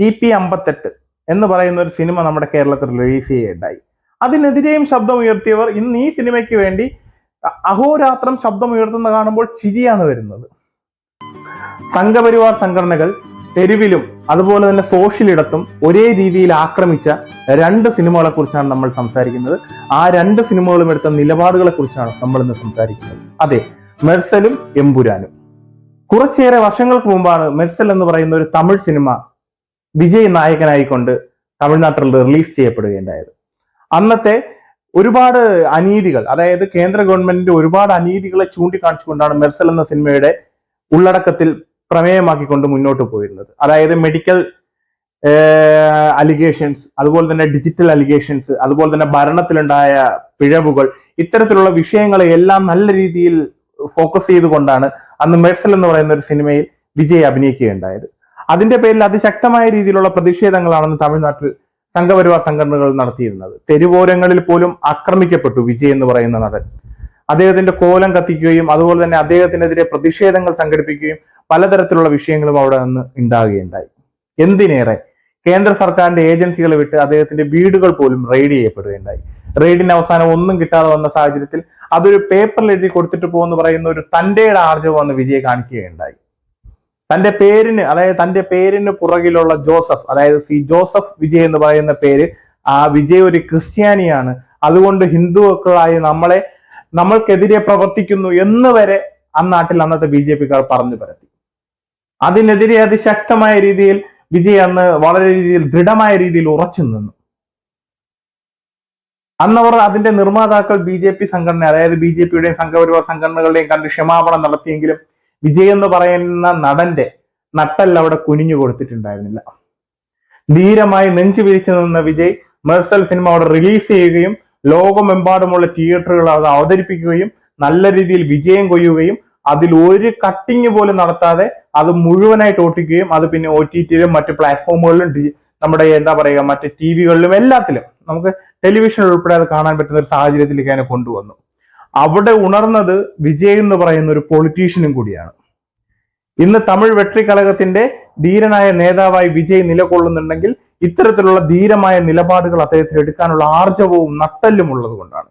T P അമ്പത്തെട്ട് എന്ന് പറയുന്ന ഒരു സിനിമ നമ്മുടെ കേരളത്തിൽ റിലീസ് ചെയ്യുകയുണ്ടായി അതിനെതിരെയും ശബ്ദം ഉയർത്തിയവർ ഇന്ന് ഈ സിനിമയ്ക്ക് വേണ്ടി അഹോരാത്രം ശബ്ദം ഉയർത്തുന്ന കാണുമ്പോൾ ചിരിയാണ് വരുന്നത്. സംഘപരിവാർ സംഘടനകൾ തെരുവിലും അതുപോലെ തന്നെ സോഷ്യലിടത്തും ഒരേ രീതിയിൽ ആക്രമിച്ച രണ്ട് സിനിമകളെ കുറിച്ചാണ് നമ്മൾ സംസാരിക്കുന്നത്. ആ രണ്ട് സിനിമകളും എടുത്ത നിലപാടുകളെ കുറിച്ചാണ് നമ്മൾ ഇന്ന് സംസാരിക്കുന്നത്. അതെ മെർസലും എമ്പുരാനും. കുറച്ചേറെ വർഷങ്ങൾക്ക് മുമ്പാണ് മെർസൽ എന്ന് പറയുന്ന ഒരു തമിഴ് സിനിമ വിജയ് നായകനായിക്കൊണ്ട് തമിഴ്നാട്ടിൽ റിലീസ് ചെയ്യപ്പെടുകയുണ്ടായത്. അന്നത്തെ ഒരുപാട് അനീതികൾ അതായത് കേന്ദ്ര ഗവൺമെന്റിന്റെ ഒരുപാട് അനീതികളെ ചൂണ്ടിക്കാണിച്ചുകൊണ്ടാണ് മെർസൽ എന്ന സിനിമയുടെ ഉള്ളടക്കത്തിൽ പ്രമേയമാക്കിക്കൊണ്ട് മുന്നോട്ട് പോയിരുന്നത്. അതായത് മെഡിക്കൽ അലിഗേഷൻസ് അതുപോലെ തന്നെ ഡിജിറ്റൽ അലിഗേഷൻസ് അതുപോലെ തന്നെ ഭരണത്തിലുണ്ടായ പിഴവുകൾ ഇത്തരത്തിലുള്ള വിഷയങ്ങളെ എല്ലാം നല്ല രീതിയിൽ ഫോക്കസ് ചെയ്തുകൊണ്ടാണ് അന്ന് മെർസൽ എന്ന് പറയുന്ന ഒരു സിനിമയിൽ വിജയ് അഭിനയിക്കുകയുണ്ടായത്. അതിന്റെ പേരിൽ അതിശക്തമായ രീതിയിലുള്ള പ്രതിഷേധങ്ങളാണെന്ന് തമിഴ്നാട്ടിൽ സംഘപരിവാർ സംഘടനകൾ നടത്തിയിരുന്നത്. തെരുവോരങ്ങളിൽ പോലും ആക്രമിക്കപ്പെട്ടു വിജയ് എന്ന് പറയുന്ന നടൻ. അദ്ദേഹത്തിന്റെ കോലം കത്തിക്കുകയും അതുപോലെ തന്നെ അദ്ദേഹത്തിനെതിരെ പ്രതിഷേധങ്ങൾ സംഘടിപ്പിക്കുകയും പലതരത്തിലുള്ള വിഷയങ്ങളും അവിടെ നിന്ന് ഉണ്ടാകുകയുണ്ടായി. എന്തിനേറെ കേന്ദ്ര സർക്കാരിന്റെ ഏജൻസികളെ വിട്ട് അദ്ദേഹത്തിന്റെ വീടുകൾ പോലും റെയ്ഡ് ചെയ്യപ്പെടുകയുണ്ടായി. റെയ്ഡിന് അവസാനം ഒന്നും കിട്ടാതെ വന്ന സാഹചര്യത്തിൽ അതൊരു പേപ്പറിൽ എഴുതി കൊടുത്തിട്ട് പോകുമെന്ന് പറയുന്ന ഒരു തന്റെയുടെ ആർജവം വന്ന് വിജയ് കാണിക്കുകയുണ്ടായി. തന്റെ പേരിന് അതായത് തന്റെ പേരിന് പുറകിലുള്ള ജോസഫ് അതായത് സി ജോസഫ് വിജയ് എന്ന് പറയുന്ന പേര് ആ വിജയ് ഒരു ക്രിസ്ത്യാനിയാണ്. അതുകൊണ്ട് ഹിന്ദുക്കളായി നമ്മളെ നമ്മൾക്കെതിരെ പ്രവർത്തിക്കുന്നു എന്ന് വരെ അന്നാട്ടിൽ അന്നത്തെ ബി ജെ പിക്കാർ പറഞ്ഞു പരത്തി. അതിനെതിരെ അതിശക്തമായ രീതിയിൽ വിജയ് അന്ന് വളരെ രീതിയിൽ ദൃഢമായ രീതിയിൽ ഉറച്ചു നിന്നു. അന്നവർ അതിന്റെ നിർമ്മാതാക്കൾ ബി ജെ പി സംഘടന അതായത് ബി ജെ പിയുടെയും സംഘപരിവാർ സംഘടനകളുടെയും കണ്ട് ക്ഷമാപണം നടത്തിയെങ്കിലും വിജയ് എന്ന് പറയുന്ന നടന്റെ നട്ടല്ല അവിടെ കുനിഞ്ഞു കൊടുത്തിട്ടുണ്ടായിരുന്നില്ല. ധീരമായി നെഞ്ചു വിരിച്ചു നിന്ന വിജയ് മെർസൽ സിനിമ അവിടെ റിലീസ് ചെയ്യുകയും ലോകമെമ്പാടുമുള്ള തിയേറ്ററുകൾ അത് അവതരിപ്പിക്കുകയും നല്ല രീതിയിൽ വിജയം കൊയ്യുകയും അതിൽ ഒരു കട്ടിങ് പോലും നടത്താതെ അത് മുഴുവനായിട്ട് ഓട്ടിക്കുകയും അത് പിന്നെ ഒ ടി ടിയിലും മറ്റ് പ്ലാറ്റ്ഫോമുകളിലും നമ്മുടെ എന്താ പറയുക മറ്റ് ടി വികളിലും എല്ലാത്തിലും നമുക്ക് ടെലിവിഷൻ ഉൾപ്പെടെ അത് കാണാൻ പറ്റുന്ന ഒരു സാഹചര്യത്തിലേക്ക് അതിനെ കൊണ്ടുവന്നു. അവിടെ ഉണർന്നത് വിജയ് എന്ന് പറയുന്ന ഒരു പൊളിറ്റീഷ്യനും കൂടിയാണ്. ഇന്ന് തമിഴ് വെട്രി കലകത്തിന്റെ ധീരനായ നേതാവായി വിജയ് നിലകൊള്ളുന്നുണ്ടെങ്കിൽ ഇത്തരത്തിലുള്ള ധീരമായ നിലപാടുകൾ അദ്ദേഹത്തിന് എടുക്കാനുള്ള ആർജവവും നട്ടല്ലും ഉള്ളത് കൊണ്ടാണ്.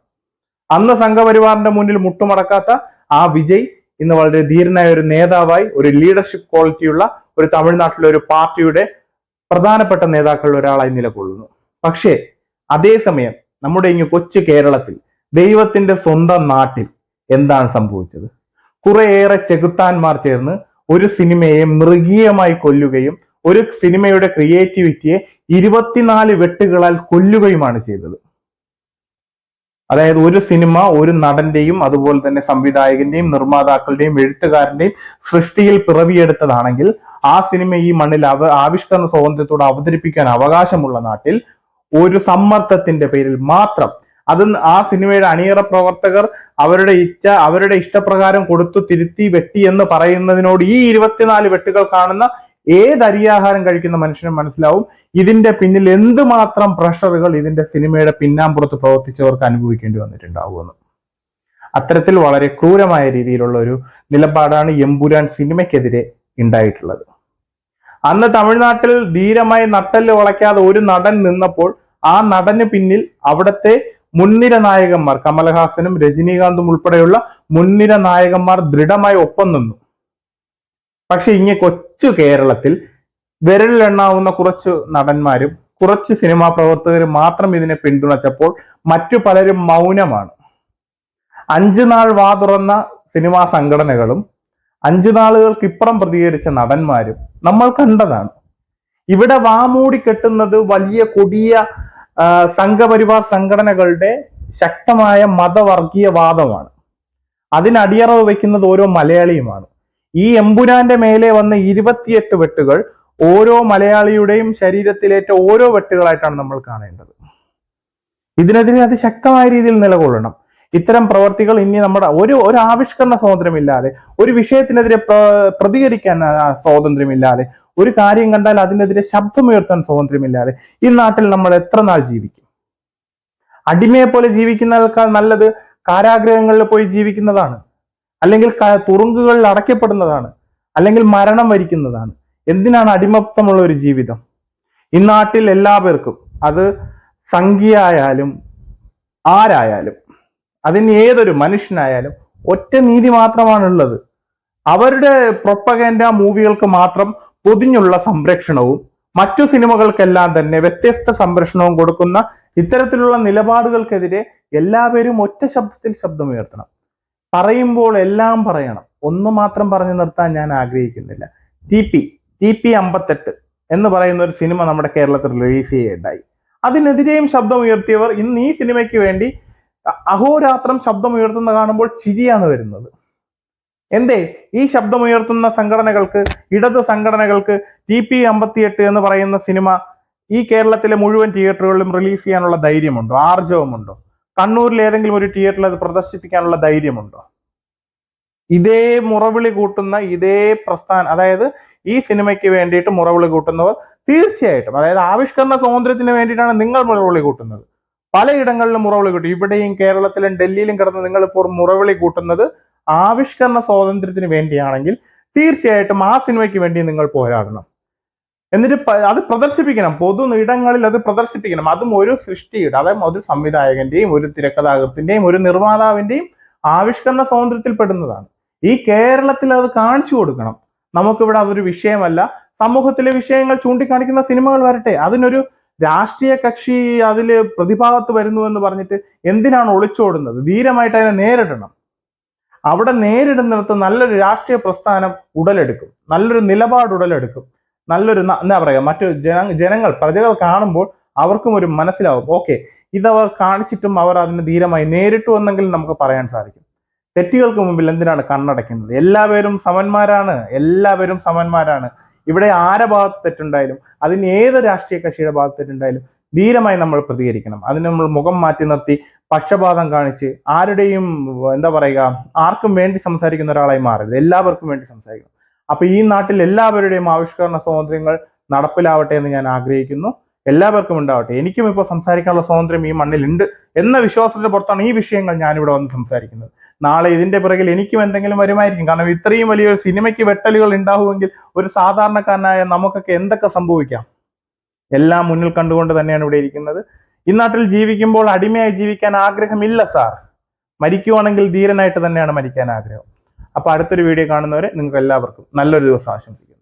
അന്ന് സംഘപരിവാറിന്റെ മുന്നിൽ മുട്ടുമടക്കാത്ത ആ വിജയ് ഇന്ന് വളരെ ധീരനായ ഒരു നേതാവായി ഒരു ലീഡർഷിപ്പ് ക്വാളിറ്റിയുള്ള ഒരു തമിഴ്നാട്ടിലെ ഒരു പാർട്ടിയുടെ പ്രധാനപ്പെട്ട നേതാക്കളിൽ ഒരാളായി നിലകൊള്ളുന്നു. പക്ഷേ അതേസമയം നമ്മുടെ ഇങ്ങ് കൊച്ചു കേരളത്തിൽ ദൈവത്തിന്റെ സ്വന്തം നാട്ടിൽ എന്താണ് സംഭവിച്ചത്? കുറെയേറെ ചെകുത്താന്മാർ ചേർന്ന് ഒരു സിനിമയെ മൃഗീയമായി കൊല്ലുകയും ഒരു സിനിമയുടെ ക്രിയേറ്റിവിറ്റിയെ ഇരുപത്തിനാല് വെട്ടുകളാൽ കൊല്ലുകയുമാണ് ചെയ്തത്. അതായത് ഒരു സിനിമ ഒരു നടന്റെയും അതുപോലെ തന്നെ സംവിധായകന്റെയും നിർമ്മാതാക്കളുടെയും എഴുത്തുകാരന്റെയും സൃഷ്ടിയിൽ പിറവിയെടുത്തതാണെങ്കിൽ ആ സിനിമ ഈ മണ്ണിൽ അവ ആവിഷ്കരണ സ്വാതന്ത്ര്യത്തോട് അവതരിപ്പിക്കാൻ അവകാശമുള്ള നാട്ടിൽ ഒരു സമ്മർദ്ദത്തിന്റെ പേരിൽ മാത്രം അത് ആ സിനിമയുടെ അണിയറ പ്രവർത്തകർ അവരുടെ ഇച്ഛ അവരുടെ ഇഷ്ടപ്രകാരം കൊടുത്തു തിരുത്തി വെട്ടി എന്ന് പറയുന്നതിനോട് ഈ ഇരുപത്തിനാല് വെട്ടുകൾ കാണുന്ന ഏത് അരിയാഹാരം കഴിക്കുന്ന മനുഷ്യനും മനസ്സിലാവും. ഇതിന്റെ പിന്നിൽ എന്തുമാത്രം പ്രഷറുകൾ ഇതിന്റെ സിനിമയുടെ പിന്നാമ്പുറത്ത് പ്രവർത്തിച്ചവർക്ക് അനുഭവിക്കേണ്ടി വന്നിട്ടുണ്ടാവുമെന്ന്. അത്തരത്തിൽ വളരെ ക്രൂരമായ രീതിയിലുള്ള ഒരു നിലപാടാണ് എമ്പുരാൻ സിനിമയ്ക്കെതിരെ ഉണ്ടായിട്ടുള്ളത്. അന്ന് തമിഴ്നാട്ടിൽ ധീരമായി നട്ടൽ വളയ്ക്കാതെ ഒരു നടൻ നിന്നപ്പോൾ ആ നടന് പിന്നിൽ അവിടുത്തെ മുൻനിര നായകന്മാർ കമലഹാസനും രജനീകാന്തും ഉൾപ്പെടെയുള്ള മുൻനിര നായകന്മാർ ദൃഢമായി ഒപ്പം നിന്നു. പക്ഷെ ഇങ്ങനെ കൊച്ചു കേരളത്തിൽ വിരലിലെണ്ണാവുന്ന കുറച്ച് നടന്മാരും കുറച്ച് സിനിമാ പ്രവർത്തകരും മാത്രം ഇതിനെ പിന്തുണച്ചപ്പോൾ മറ്റു പലരും മൗനമാണ്. അഞ്ചു നാൾ വാ തുറന്ന സിനിമാ സംഘടനകളും അഞ്ചു നാളുകൾക്ക് ഇപ്പുറം പ്രതികരിച്ച നടന്മാരും നമ്മൾ കണ്ടതാണ്. ഇവിടെ വാമൂടി കെട്ടുന്നത് വലിയ കൊടിയ സംഘപരിവാർ സംഘടനകളുടെ ശക്തമായ മതവർഗീയ വാദമാണ് അതിനടിയറവ് വെക്കുന്നത് ഓരോ മലയാളിയുമാണ്. ഈ എമ്പുരാന്റെ മേലെ വന്ന ഇരുപത്തിയെട്ട് വെട്ടുകൾ ഓരോ മലയാളിയുടെയും ശരീരത്തിലേറ്റ ഓരോ വെട്ടുകളായിട്ടാണ് നമ്മൾ കാണേണ്ടത്. ഇതിനെതിരെ അതിശക്തമായ രീതിയിൽ നിലകൊള്ളണം. ഇത്തരം പ്രവർത്തികൾ ഇനി നമ്മുടെ ഒരു ഒരു ആവിഷ്കരണ സ്വാതന്ത്ര്യമില്ലാതെ ഒരു വിഷയത്തിനെതിരെ പ്ര- പ്രതികരിക്കാൻ സ്വാതന്ത്ര്യമില്ലാതെ ഒരു കാര്യം കണ്ടാൽ അതിനെതിരെ ശബ്ദമുയർത്താൻ സ്വാതന്ത്ര്യമില്ലാതെ ഈ നാട്ടിൽ നമ്മൾ എത്ര നാൾ ജീവിക്കും? അടിമയെ പോലെ ജീവിക്കുന്നതിനേക്കാൾ നല്ലത് കാരാഗ്രഹങ്ങളിൽ പോയി ജീവിക്കുന്നതാണ്. അല്ലെങ്കിൽ തുറുങ്കുകളിൽ അടയ്ക്കപ്പെടുന്നതാണ്. അല്ലെങ്കിൽ മരണം വരിക്കുന്നതാണ്. എന്തിനാണ് അടിമത്തമുള്ള ഒരു ജീവിതം? ഈ നാട്ടിൽ എല്ലാവർക്കും അത് സംഖ്യയായാലും ആരായാലും അതിന് ഏതൊരു മനുഷ്യനായാലും ഒറ്റ നീതി മാത്രമാണുള്ളത്. അവരുടെ പ്രൊപ്പഗൻഡ മൂവികൾക്ക് മാത്രം പൊതിഞ്ഞുള്ള സംരക്ഷണവും മറ്റു സിനിമകൾക്കെല്ലാം തന്നെ വ്യത്യസ്ത സംരക്ഷണവും കൊടുക്കുന്ന ഇത്തരത്തിലുള്ള നിലപാടുകൾക്കെതിരെ എല്ലാവരും ഒറ്റ ശബ്ദത്തിൽ ശബ്ദമുയർത്തണം. പറയുമ്പോൾ എല്ലാം പറയണം. ഒന്ന് മാത്രം പറഞ്ഞു നിർത്താൻ ഞാൻ ആഗ്രഹിക്കുന്നില്ല. ടി പി ടി പി അമ്പത്തെട്ട് എന്ന് പറയുന്ന ഒരു സിനിമ നമ്മുടെ കേരളത്തിൽ റിലീസ് ചെയ്യുകയുണ്ടായി അതിനെതിരെയും ശബ്ദമുയർത്തിയവർ ഇന്ന് ഈ സിനിമയ്ക്ക് വേണ്ടി അഹോരാത്രം ശബ്ദമുയർത്തുന്ന കാണുമ്പോൾ ചിരിയാണ് വരുന്നത്. എന്തേ? ഈ ശബ്ദമുയർത്തുന്ന സംഘടനകൾക്ക് ഇടത് സംഘടനകൾക്ക് ടി പി അമ്പത്തിയെട്ട് എന്ന് പറയുന്ന സിനിമ ഈ കേരളത്തിലെ മുഴുവൻ തിയേറ്ററുകളിലും റിലീസ് ചെയ്യാനുള്ള ധൈര്യമുണ്ടോ? ആർജവമുണ്ടോ? കണ്ണൂരിൽ ഏതെങ്കിലും ഒരു തിയേറ്ററിൽ അത് പ്രദർശിപ്പിക്കാനുള്ള ധൈര്യമുണ്ടോ? ഇതേ മുറവിളി കൂട്ടുന്ന ഇതേ പ്രസ്ഥാന അതായത് ഈ സിനിമയ്ക്ക് വേണ്ടിയിട്ട് മുറവിളി കൂട്ടുന്നവർ തീർച്ചയായിട്ടും അതായത് ആവിഷ്കരണ സ്വാതന്ത്ര്യത്തിന് വേണ്ടിയിട്ടാണ് നിങ്ങൾ മുറവിളി കൂട്ടുന്നത്. പലയിടങ്ങളിലും മുറവിളി കൂട്ടും. ഇവിടെയും കേരളത്തിലും ഡൽഹിയിലും കിടന്ന് നിങ്ങളിപ്പോൾ മുറവിളി കൂട്ടുന്നത് ആവിഷ്കരണ സ്വാതന്ത്ര്യത്തിന് വേണ്ടിയാണെങ്കിൽ തീർച്ചയായിട്ടും ആ സിനിമയ്ക്ക് വേണ്ടി നിങ്ങൾ പോരാടണം. എന്നിട്ട് അത് പ്രദർശിപ്പിക്കണം. പൊതു ഇടങ്ങളിൽ അത് പ്രദർശിപ്പിക്കണം. അതും ഒരു സൃഷ്ടിയുടെ അതായത് ഒരു സംവിധായകന്റെയും ഒരു തിരക്കഥാകൃത്തിന്റെയും ഒരു നിർമ്മാതാവിന്റെയും ആവിഷ്കരണ സ്വാതന്ത്ര്യത്തിൽ പെടുന്നതാണ് ഈ കേരളത്തിൽ അത് കാണിച്ചു കൊടുക്കണം. നമുക്കിവിടെ അതൊരു വിഷയമല്ല. സമൂഹത്തിലെ വിഷയങ്ങൾ ചൂണ്ടിക്കാണിക്കുന്ന സിനിമകൾ വരട്ടെ. അതിനൊരു രാഷ്ട്രീയ കക്ഷി അതിൽ പ്രതിഭാഗത്ത് വരുന്നു എന്ന് പറഞ്ഞിട്ട് എന്തിനാണ് ഒളിച്ചോടുന്നത്? ധീരമായിട്ട് അതിനെ നേരിടണം. അവിടെ നേരിടുന്നിടത്ത് നല്ലൊരു രാഷ്ട്രീയ പ്രസ്ഥാനം ഉടലെടുക്കും. നല്ലൊരു നിലപാട് ഉടലെടുക്കും. നല്ലൊരു എന്താ പറയുക മറ്റു ജന ജനങ്ങൾ പ്രജകൾ കാണുമ്പോൾ അവർക്കും ഒരു മനസ്സിലാവും. ഓക്കെ ഇതവർ കാണിച്ചിട്ടും അവർ അതിനെ ധീരമായി നേരിട്ടു എന്നെങ്കിൽ നമുക്ക് പറയാൻ സാധിക്കും. തെറ്റുകൾക്ക് മുമ്പിൽ എന്തിനാണ് കണ്ണടയ്ക്കുന്നത്? എല്ലാവരും സമന്മാരാണ്. എല്ലാവരും സമന്മാരാണ്. ഇവിടെ ആരെ ഭാഗത്ത് തെറ്റുണ്ടായാലും അതിന് ഏത് രാഷ്ട്രീയ കക്ഷിയുടെ ഭാഗത്ത് തെറ്റുണ്ടായാലും ധീരമായി നമ്മൾ പ്രതികരിക്കണം. അതിന് നമ്മൾ മുഖം മാറ്റി നിർത്തി പക്ഷപാതം കാണിച്ച് ആരുടെയും എന്താ പറയുക ആർക്കും വേണ്ടി സംസാരിക്കുന്ന ഒരാളായി മാറരുത്. എല്ലാവർക്കും വേണ്ടി സംസാരിക്കണം. അപ്പൊ ഈ നാട്ടിൽ എല്ലാവരുടെയും ആവിഷ്കരണ സ്വാതന്ത്ര്യങ്ങൾ നടപ്പിലാവട്ടെ എന്ന് ഞാൻ ആഗ്രഹിക്കുന്നു. എല്ലാവർക്കും ഉണ്ടാവട്ടെ. എനിക്കും ഇപ്പോൾ സംസാരിക്കാനുള്ള സ്വാതന്ത്ര്യം ഈ മണ്ണിലുണ്ട് എന്ന വിശ്വാസത്തിന്റെ പുറത്താണ് ഈ വിഷയങ്ങൾ ഞാനിവിടെ വന്ന് സംസാരിക്കുന്നത്. നാളെ ഇതിന്റെ പിറകിൽ എനിക്കും എന്തെങ്കിലും വരുമായിരിക്കും. കാരണം ഇത്രയും വലിയൊരു സിനിമയ്ക്ക് വെട്ടലുകൾ ഉണ്ടാവുമെങ്കിൽ ഒരു സാധാരണക്കാരനായ നമുക്കൊക്കെ എന്തൊക്കെ സംഭവിക്കാം? എല്ലാം മുന്നിൽ കണ്ടുകൊണ്ട് തന്നെയാണ് ഇവിടെ ഇരിക്കുന്നത്. ഈ നാട്ടിൽ ജീവിക്കുമ്പോൾ അടിമയായി ജീവിക്കാൻ ആഗ്രഹമില്ല സാർ. മരിക്കുവാണെങ്കിൽ ധീരനായിട്ട് തന്നെയാണ് മരിക്കാൻ ആഗ്രഹം. അപ്പൊ അടുത്തൊരു വീഡിയോ കാണുന്നവരെ നിങ്ങൾക്ക് എല്ലാവർക്കും നല്ലൊരു ദിവസം ആശംസിക്കുന്നു.